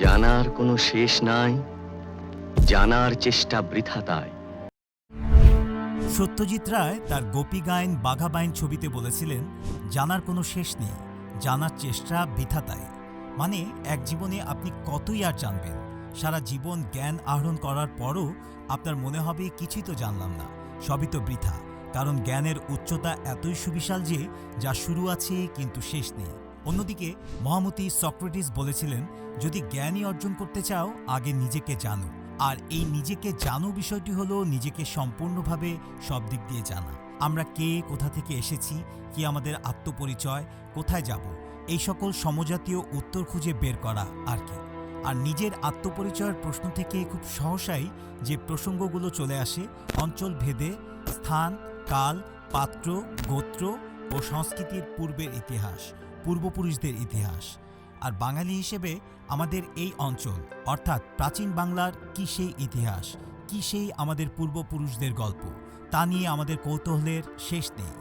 জানার কোনো শেষ নাই, জানার চেষ্টা বৃথা তাই। সত্যজিৎ রায় তার গোপী গায়ন বাঘা বাইন ছবিতে বলেছিলেন, জানার কোনো শেষ নেই, জানার চেষ্টা বৃথা তাই। মানে এক জীবনে আপনি কতই আর জানবেন? সারা জীবন জ্ঞান আহরণ করার পরও আপনার মনে হবে, কিছুই তো জানলাম না, সবই তো বৃথা। কারণ জ্ঞানের উচ্চতা এতই সুবিশাল যে, যা শুরু আছে কিন্তু শেষ নেই। অন্যদিকে, মহামতি সক্রেটিস বলেছিলেন, যদি জ্ঞানই অর্জন করতে চাও, আগে নিজেকে জানো। আর এই নিজেকে জানো বিষয়টি হলো নিজেকে সম্পূর্ণভাবে সব দিক দিয়ে জানা। আমরা কে, কোথা থেকে এসেছি, কি আমাদের আত্মপরিচয়, কোথায় যাব, এই সকল সমজাতীয় উত্তর খুঁজে বের করা আর কি। আর নিজের আত্মপরিচয়ের প্রশ্ন থেকে খুব সহসাই যে প্রসঙ্গগুলো চলে আসে, অঞ্চল ভেদে, স্থান, কাল, পাত্র, গোত্র ও সংস্কৃতির পূর্বের ইতিহাস পূর্বপুরুষদের ইতিহাস। আর বাঙালি হিসেবে আমাদের এই অঞ্চল, অর্থাৎ প্রাচীন বাংলার কি সেই ইতিহাস, কি সেই আমাদের পূর্বপুরুষদের গল্প, তা নিয়ে আমাদের কৌতূহলের শেষ নেই।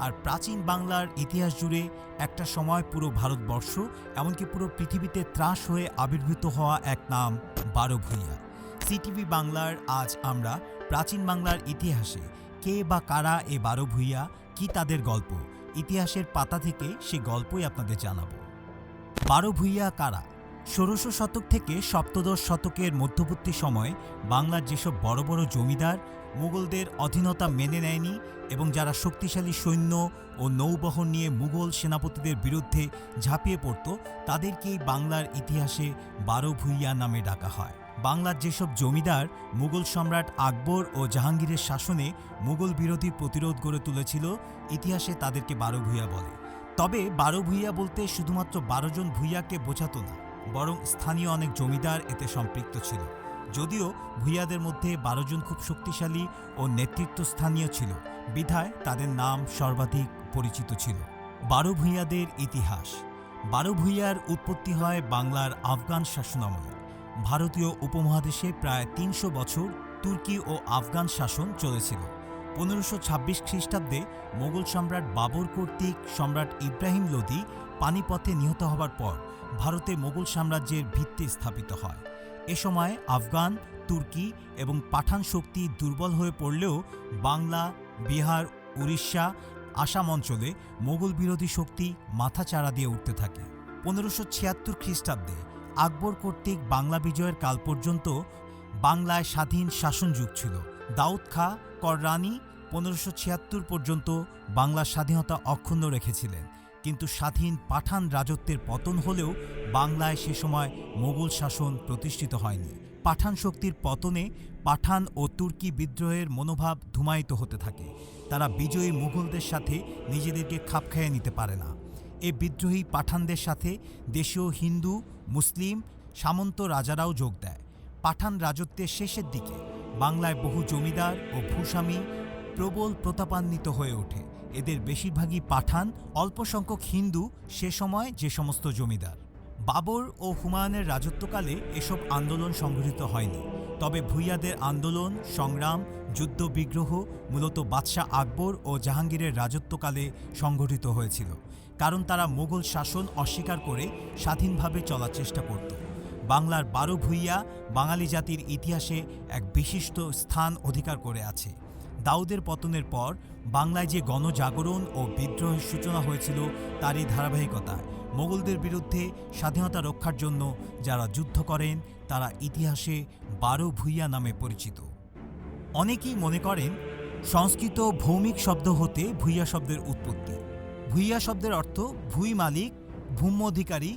আর প্রাচীন বাংলার ইতিহাস জুড়ে একটা সময় পুরো ভারতবর্ষ, এমনকি পুরো পৃথিবীতে ত্রাস হয়ে আবির্ভূত হওয়া এক নাম বারো ভূঁইয়া সিটিভি বাংলার আজ আমরা প্রাচীন বাংলার ইতিহাসে কে বা কারা এ বারো ভূঁইয়া কি তাদের গল্প ইতিহাসের পাতা থেকে সে গল্পই আপনাদের জানাব। বারো ভূঁইয়া কারা? ষোড়শ শতক থেকে সপ্তদশ শতকের মধ্যবর্তী সময়ে বাংলার যেসব বড় বড় জমিদার, মুঘলদের অধীনতা মেনে নেয়নি এবং যারা শক্তিশালী সৈন্য ও নৌবহন নিয়ে মুঘল সেনাপতিদের বিরুদ্ধে ঝাঁপিয়ে পড়ত, তাদেরকেই বাংলার ইতিহাসে বারো ভূঁইয়া নামে ডাকা হয়। বাংলার যেসব জমিদার মুঘল সম্রাট আকবর ও জাহাঙ্গীরের শাসনে মুঘল বিরোধী প্রতিরোধ গড়ে তুলেছিল, ইতিহাসে তাদেরকে বারো ভূঁইয়া বলে। তবে বারো ভূঁইয়া বলতে শুধুমাত্র বারো জন ভূঁইয়াকে বোঝাতো না, বরং স্থানীয় অনেক জমিদার এতে সম্পৃক্ত ছিল। যদিও ভূঁইয়াদের মধ্যে বারো জন খুব শক্তিশালী ও নেতৃত্বস্থানীয় ছিল, বিধায় তাদের নাম সর্বাধিক পরিচিত ছিল। বারো ভূঁইয়াদের ইতিহাস। বারো ভূঁইয়ার উৎপত্তি হয় বাংলার আফগান শাসনামলে। ভারতীয় উপমহাদেশে প্রায় তিনশো বছর তুর্কি ও আফগান শাসন চলেছিল। পনেরোশো ছাব্বিশ খ্রিস্টাব্দে মোগল সম্রাট বাবর কর্তৃক সম্রাট ইব্রাহিম লোদি পানিপথে নিহত হবার পর ভারতে মোগল সাম্রাজ্যের ভিত্তি স্থাপিত হয়। এ সময় আফগান, তুর্কি এবং পাঠান শক্তি দুর্বল হয়ে পড়লেও বাংলা, বিহার, উড়িষ্যা, আসাম অঞ্চলে মোগল বিরোধী শক্তি মাথাচাড়া দিয়ে উঠতে থাকে। পনেরোশো ছিয়াত্তর খ্রিস্টাব্দে আকবর কর্তৃক বাংলা বিজয়ের কাল পর্যন্ত বাংলায় স্বাধীন শাসন যুগ ছিল। দাউদ খা কররানি পনেরোশো ছিয়াত্তর পর্যন্ত বাংলার স্বাধীনতা অক্ষুণ্ণ রেখেছিলেন। কিন্তু স্বাধীন পাঠান রাজত্বের পতন হলেও বাংলায় সে সময় মোগল শাসন প্রতিষ্ঠিত হয়নি। পাঠান শক্তির পতনে পাঠান ও তুর্কি বিদ্রোহের মনোভাব ধুমায়িত হতে থাকে। তারা বিজয়ী মুঘলদের সাথে নিজেদেরকে খাপ খাইয়ে নিতে পারে না। এ বিদ্রোহী পাঠানদের সাথে দেশীয় হিন্দু, মুসলিম, সামন্ত রাজারাও যোগ দেয়। পাঠান রাজত্বের শেষের দিকে বাংলায় বহু জমিদার ও ভূস্বামী প্রবল প্রতাপান্বিত হয়ে ওঠে। এদের বেশিরভাগই পাঠান অল্প সংখ্যক হিন্দু, সে সময় যে সমস্ত জমিদার। বাবর ও হুমায়ুনের রাজত্বকালে এসব আন্দোলন সংঘটিত হয়নি। তবে ভূঁইয়াদের আন্দোলন, সংগ্রাম, যুদ্ধ বিগ্রহ, মূলত বাদশাহ আকবর ও জাহাঙ্গীরের রাজত্বকালে সংঘটিত হয়েছিল, কারণ তারা মোগল শাসন অস্বীকার করে স্বাধীনভাবে চলার চেষ্টা করত। বাংলার বারো ভূঁইয়া বাঙালি জাতির ইতিহাসে এক বিশিষ্ট স্থান অধিকার করে আছে। দাউদের পতনের পর বাংলায় যে গণজাগরণ ও বিদ্রোহের সূচনা হয়েছিল তারই ধারাবাহিকতায় মোগলদের বিরুদ্ধে স্বাধীনতা রক্ষার জন্য যারা যুদ্ধ করেন, তারা ইতিহাসে বারো ভূঁইয়া নামে পরিচিত। অনেকেই মনে করেন, সংস্কৃত ভৌমিক শব্দ হতে ভূঁইয়া শব্দের উৎপত্তি। ভূঁইয়া শব্দের অর্থ ভূঁই মালিক, ভূম্য অধিকারী,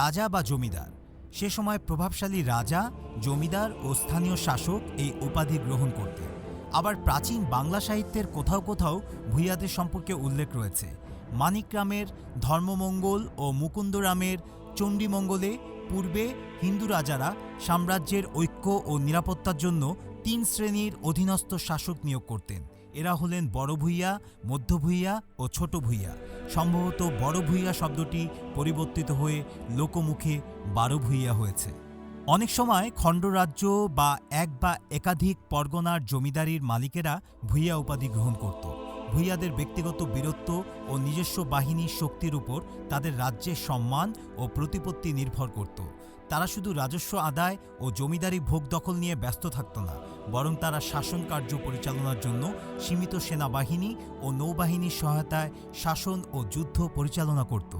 রাজা বা জমিদার। সে সময় প্রভাবশালী রাজা, জমিদার ও স্থানীয় শাসক এই উপাধি গ্রহণ করতেন। আবার প্রাচীন বাংলা সাহিত্যের কোথাও কোথাও ভূঁইয়াদের সম্পর্কে উল্লেখ রয়েছে। মানিকরামের ধর্মমঙ্গল ও মুকুন্দরামের চণ্ডীমঙ্গলে পূর্বে হিন্দু রাজারা সাম্রাজ্যের ঐক্য ও নিরাপত্তার জন্য তিন শ্রেণির অধীনস্থ শাসক নিয়োগ করতেন। এরা হলেন বড় ভূঁইয়া, মধ্য ভূঁইয়া ও ছোট ভূঁইয়া। সম্ভবত বড় ভূঁইয়া শব্দটি পরিবর্তিত হয়ে লোকমুখে বারো ভূঁইয়া হয়েছে। অনেক সময় খণ্ডরাজ্য বা এক বা একাধিক পরগনার জমিদারির মালিকেরা ভূঁইয়া উপাধি গ্রহণ করত। ভূঁইয়াদের ব্যক্তিগত বীরত্ব ও নিজস্ব বাহিনীর শক্তির উপর তাদের রাজ্যের সম্মান ও প্রতিপত্তি নির্ভর করত। তারা শুধু রাজস্ব আদায় ও জমিদারি ভোগ দখল নিয়ে ব্যস্ত থাকত না, বরং তারা শাসন কার্য পরিচালনার জন্য সীমিত সেনাবাহিনী ও নৌবাহিনীর সহায়তায় শাসন ও যুদ্ধ পরিচালনা করত।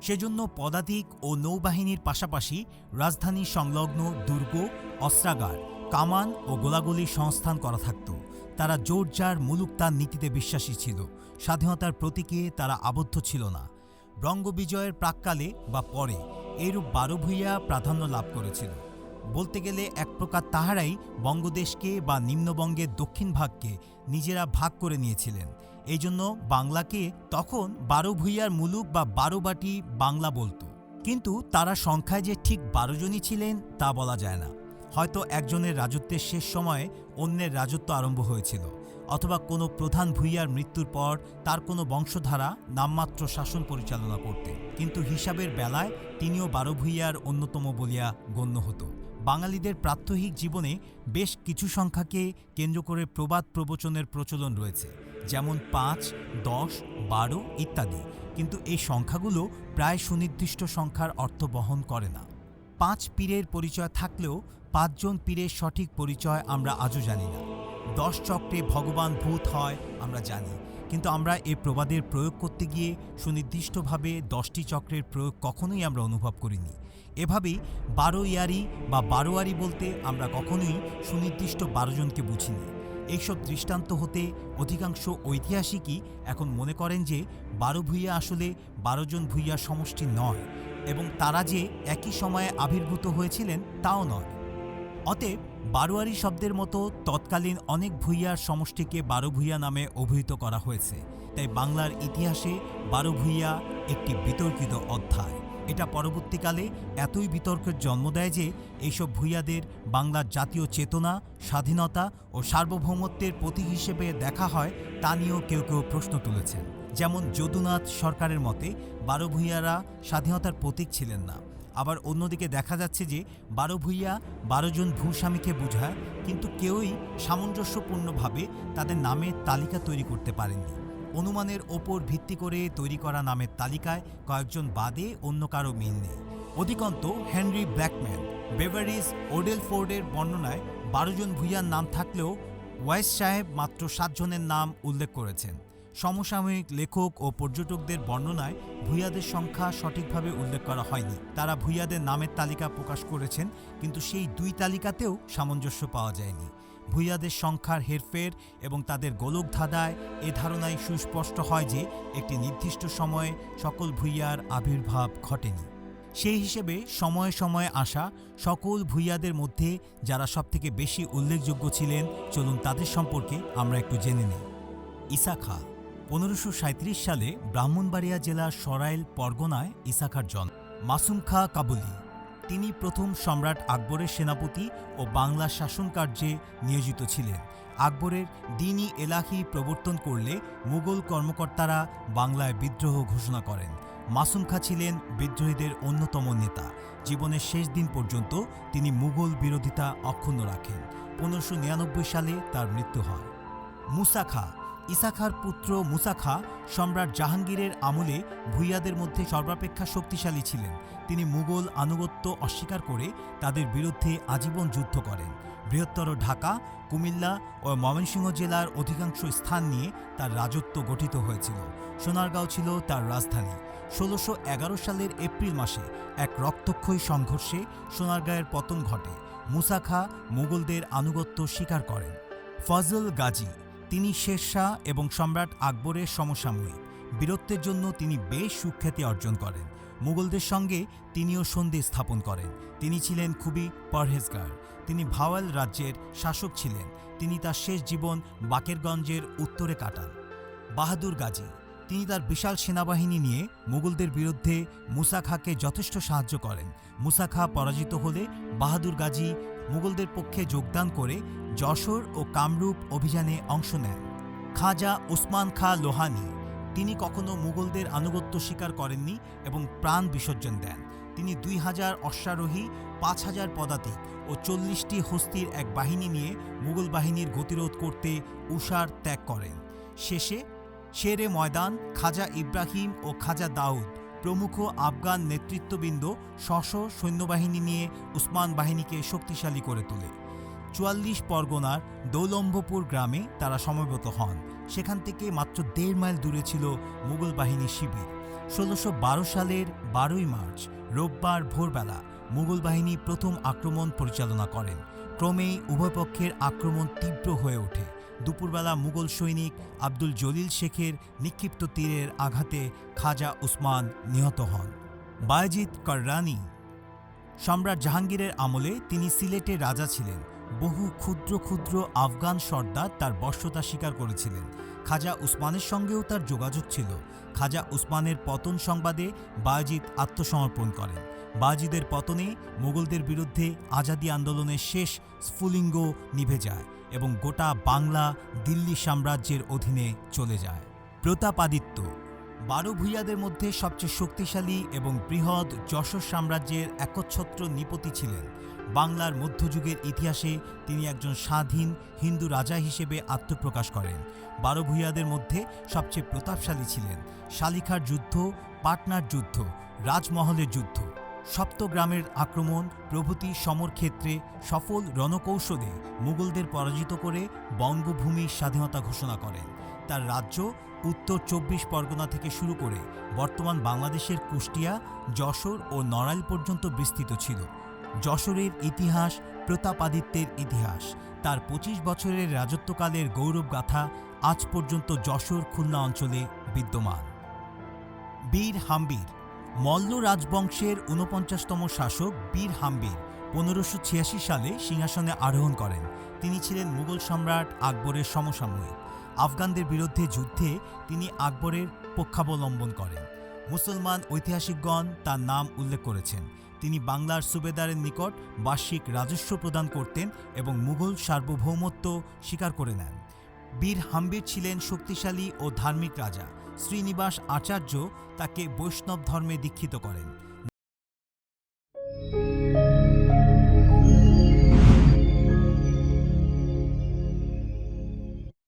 সেজন্য পদাতিক ও নৌবাহিনীর পাশাপাশি রাজধানী সংলগ্ন দুর্গ, অস্ত্রাগার, কামান ও গোলাগুলির সংস্থান করা থাকত। তারা জোরজার মুলুকতার নীতিতে বিশ্বাসী ছিল। স্বাধীনতার প্রতীকে তারা আবদ্ধ ছিল না। বঙ্গবিজয়ের প্রাককালে বা পরে এরূপ বারো ভূঁইয়া প্রাধান্য লাভ করেছিল। বলতে গেলে এক প্রকার তাহারাই বঙ্গদেশকে বা নিম্নবঙ্গের দক্ষিণ ভাগকে নিজেরা ভাগ করে নিয়েছিলেন। এই জন্য বাংলাকে তখন বারো ভূঁইয়ার মুলুক বা বারো বাটি বাংলা বলতো। কিন্তু তারা সংখ্যায় যে ঠিক বারো জনই ছিলেন তা বলা যায় না। হয়তো একজনের রাজত্বের শেষ সময়ে অন্যের রাজত্ব আরম্ভ হয়েছিল, অথবা কোনো প্রধান ভূঁইয়ার মৃত্যুর পর তার কোনো বংশধারা নামমাত্র শাসন পরিচালনা করতে কিন্তু হিসাবের বেলায় তিনিও বারো ভূঁইয়ার অন্যতম বলিয়া গণ্য হতো। বাঙালিদের প্রাত্যহিক জীবনে বেশ কিছু সংখ্যাকে কেন্দ্র করে প্রবাদ প্রবচনের প্রচলন রয়েছে, যেমন পাঁচ, দশ, বারো ইত্যাদি। কিন্তু এই সংখ্যাগুলো প্রায় সুনির্দিষ্ট সংখ্যার অর্থ বহন করে না। পাঁচ পীরের পরিচয় থাকলেও পাঁচজন পীরের সঠিক পরিচয় আমরা আজও জানি না। দশ চক্রে ভগবান ভূত হয়, আমরা জানি। কিন্তু আমরা এ প্রবাদের প্রয়োগ করতে গিয়ে সুনির্দিষ্টভাবে দশটি চক্রের প্রয়োগ কখনোই আমরা অনুভব করিনি। এভাবেই বারো ইয়ারি বা বারোয়ারি বলতে আমরা কখনোই সুনির্দিষ্ট বারোজনকে বুঝিনি। এইসব দৃষ্টান্ত হতে অধিকাংশ ঐতিহাসিকই এখন মনে করেন যে বারো ভূঁইয়া আসলে বারো জন ভূঁইয়ার সমষ্টি নয় এবং তারা যে একই সময়ে আবির্ভূত হয়েছিলেন তাও নয়। অতএব বারোয়ারি শব্দের মতো তৎকালীন অনেক ভূঁইয়ার সমষ্টিকে বারো ভূঁইয়া নামে অভিহিত করা হয়েছে। তাই বাংলার ইতিহাসে বারো ভূঁইয়া একটি বিতর্কিত অধ্যায়। এটা পরবর্তীকালে এতই বিতর্কের জন্ম দেয় যে এইসব ভূঁইয়াদের বাংলার জাতীয় চেতনা, স্বাধীনতা ও সার্বভৌমত্বের প্রতীক হিসেবে দেখা হয় তা নিয়েও কেউ কেউ প্রশ্ন তুলেছেন। যেমন যদুনাথ সরকারের মতে, বারো ভূঁইয়ারা স্বাধীনতার প্রতীক ছিলেন না। আবার অন্যদিকে দেখা যাচ্ছে যে বারো ভূঁইয়া, বারো জন ভূস্বামীকে বোঝায়, কিন্তু কেউই সামঞ্জস্যপূর্ণভাবে তাদের নামের তালিকা তৈরি করতে পারেননি। অনুমানের ওপর ভিত্তি করে তৈরি করা নামের তালিকায় কয়েকজন বাদে অন্য কারও মিল নেই। অধিকন্ত হেনরি ব্ল্যাকম্যান বেভারিজ ওডেলফোর্ডের বর্ণনায় বারো জন ভূঁইয়ার নাম থাকলেও ওয়াইস সাহেব মাত্র সাতজনের নাম উল্লেখ করেছেন। সমসাময়িক লেখক ও পর্যটকদের বর্ণনায় ভূঁইয়াদের সংখ্যা সঠিকভাবে উল্লেখ করা হয়নি। তারা ভূঁইয়াদের নামের তালিকা প্রকাশ করেছেন, কিন্তু সেই দুই তালিকাতেও সামঞ্জস্য পাওয়া যায়নি। ভূঁইয়াদের সংখ্যার হেরফের এবং তাদের গোলক ধাঁধায় এ ধারণায় সুস্পষ্ট হয় যে একটি নির্দিষ্ট সময়ে সকল ভূঁইয়ার আবির্ভাব ঘটেনি। সেই হিসেবে সময়ে সময়ে আসা সকল ভূঁইয়াদের মধ্যে যারা সবথেকে বেশি উল্লেখযোগ্য ছিলেন, চলুন তাদের সম্পর্কে আমরা একটু জেনে নিই। ইসা খা পনেরোশো সালে ব্রাহ্মণবাড়িয়া জেলার সরাইল পরগনায় ইসাখার জন্ম মাসুম খা কাবুলি। তিনি প্রথম সম্রাট আকবরের সেনাপতি ও বাংলা শাসন কার্যে নিয়োজিত ছিলেন। আকবরের দিনই এলাহি প্রবর্তন করলে মুঘল কর্মকর্তারা বাংলায় বিদ্রোহ ঘোষণা করেন। মাসুম খা ছিলেন বিদ্রোহীদের অন্যতম নেতা। জীবনের শেষ দিন পর্যন্ত তিনি মুঘল বিরোধিতা অক্ষুণ্ণ রাখেন। পনেরোশো সালে তার মৃত্যু হয়। মুসা খা ইসাখার পুত্র মুসাখা সম্রাট জাহাঙ্গীরের আমলে ভূঁইয়াদের মধ্যে সর্বাপেক্ষা শক্তিশালী ছিলেন। তিনি মুঘল আনুগত্য অস্বীকার করে তাদের বিরুদ্ধে আজীবন যুদ্ধ করেন। বৃহত্তর ঢাকা, কুমিল্লা ও ময়মনসিংহ জেলার অধিকাংশ স্থান নিয়ে তার রাজত্ব গঠিত হয়েছিল। সোনারগাঁও ছিল তার রাজধানী। ষোলোশো এগারো সালের এপ্রিল মাসে এক রক্তক্ষয়ী সংঘর্ষে সোনারগাঁয়ের পতন ঘটে। মুসা খা মুঘলদের আনুগত্য স্বীকার করেন। ফজল গাজী তিনি শেরশাহ এবং সম্রাট আকবরের সমসাময়িক। বীরত্বের জন্য তিনি বেশ সুখ্যাতি অর্জন করেন। মুঘলদের সঙ্গে তিনিও সন্ধি স্থাপন করেন। তিনি ছিলেন খুবই পরহেজগার। তিনি ভাওয়াল রাজ্যের শাসক ছিলেন। তিনি তার শেষ জীবন বাকেরগঞ্জের উত্তরে কাটান। বাহাদুর গাজী তিনি তার বিশাল সেনাবাহিনী নিয়ে মুঘলদের বিরুদ্ধে মুসা খাকে যথেষ্ট সাহায্য করেন। মুসা খা পরাজিত হলে বাহাদুর গাজী মুঘলদের পক্ষে যোগদান করে যশোর ও কামরূপ অভিযানে অংশ নেন। খাজা ওসমান খা লোহানি, তিনি কখনো মুঘলদের আনুগত্য স্বীকার করেননি এবং প্রাণ বিসর্জন দেন। তিনি দুই হাজার অশ্বারোহী, পাঁচ হাজার পদাতিক ও চল্লিশটি হস্তির এক বাহিনী নিয়ে মুঘল বাহিনীর গতিরোধ করতে উষার ত্যাগ করেন। শেষে শেরে ময়দান, খাজা ইব্রাহিম ও খাজা দাউদ, প্রমুখ আফগান নেতৃত্ববৃন্দ স্ব সৈন্যবাহিনী নিয়ে উসমান বাহিনীকে শক্তিশালী করে তোলে। চুয়াল্লিশ পরগনার দৌলম্বপুর গ্রামে তারা সমবেত হন। সেখান থেকে মাত্র দেড় মাইল দূরে ছিল মুঘল বাহিনীর শিবির। ষোলোশো সালের বারোই মার্চ, রোববার ভোরবেলা মুঘল বাহিনী প্রথম আক্রমণ পরিচালনা করেন। ক্রমেই উভয়পক্ষের আক্রমণ তীব্র হয়ে ওঠে। দুপুরবেলা মুঘল সৈনিক আব্দুল জলিল শেখের নিক্ষিপ্ত তীরের আঘাতে খাজা উসমান নিহত হন। বায়জিৎ কররানি সম্রাট জাহাঙ্গীরের আমলে তিনি সিলেটের রাজা ছিলেন। বহু ক্ষুদ্র ক্ষুদ্র আফগান সর্দার তার বর্ষতা স্বীকার করেছিলেন। খাজা উসমানের সঙ্গেও তার যোগাযোগ ছিল। খাজা উসমানের পতন সংবাদে বায়জিৎ আত্মসমর্পণ করেন। বাজিদের পতনে মোগলদের বিরুদ্ধে আজাদি আন্দোলনের শেষ স্ফুলিঙ্গ নিভে যায় এবং গোটা বাংলা দিল্লি সাম্রাজ্যের অধীনে চলে যায়। প্রতাপাদিত্য বারো ভূঁইয়াদের মধ্যে সবচেয়ে শক্তিশালী এবং বৃহৎ যশোর সাম্রাজ্যের একচ্ছত্র নিপতি ছিলেন। বাংলার মধ্যযুগের ইতিহাসে তিনি একজন স্বাধীন হিন্দু রাজা হিসেবে আত্মপ্রকাশ করেন। বারো ভূঁইয়াদের মধ্যে সবচেয়ে প্রতাপশালী ছিলেন। শালিখার যুদ্ধ, পাটনার যুদ্ধ, রাজমহলের যুদ্ধ। সপ্তগ্রামের আক্রমণ, প্রভৃতি সমর ক্ষেত্রে সফল রণকৌশলে মুঘলদের পরাজিত করে বঙ্গভূমির স্বাধীনতা ঘোষণা করেন। তার রাজ্য উত্তর চব্বিশ পরগনা থেকে শুরু করে বর্তমান বাংলাদেশের কুষ্টিয়া, যশোর ও নড়াইল পর্যন্ত বিস্তৃত ছিল। যশোরের ইতিহাস, প্রতাপাদিত্যের ইতিহাস, তার পঁচিশ বছরের রাজত্বকালের গৌরবগাথা আজ পর্যন্ত যশোর খুলনা অঞ্চলে বিদ্যমান। বীর হাম্বির মল্ল রাজবংশের ঊনপঞ্চাশতম শাসক বীর হাম্বির পনেরোশো ছিয়াশি সালে সিংহাসনে আরোহণ করেন। তিনি ছিলেন মুঘল সম্রাট আকবরের সমসাময়িক। আফগানদের বিরুদ্ধে যুদ্ধে তিনি আকবরের পক্ষাবলম্বন করেন। মুসলমান ঐতিহাসিকগণ তার নাম উল্লেখ করেছেন। তিনি বাংলার সুবেদারের নিকট বার্ষিক রাজস্ব প্রদান করতেন এবং মুঘল সার্বভৌমত্ব স্বীকার করে নেন। বীর হাম্বির ছিলেন শক্তিশালী ও ধার্মিক রাজা। শ্রীনিবাস আচার্য তাকে বৈষ্ণব ধর্মে দীক্ষিত করেন।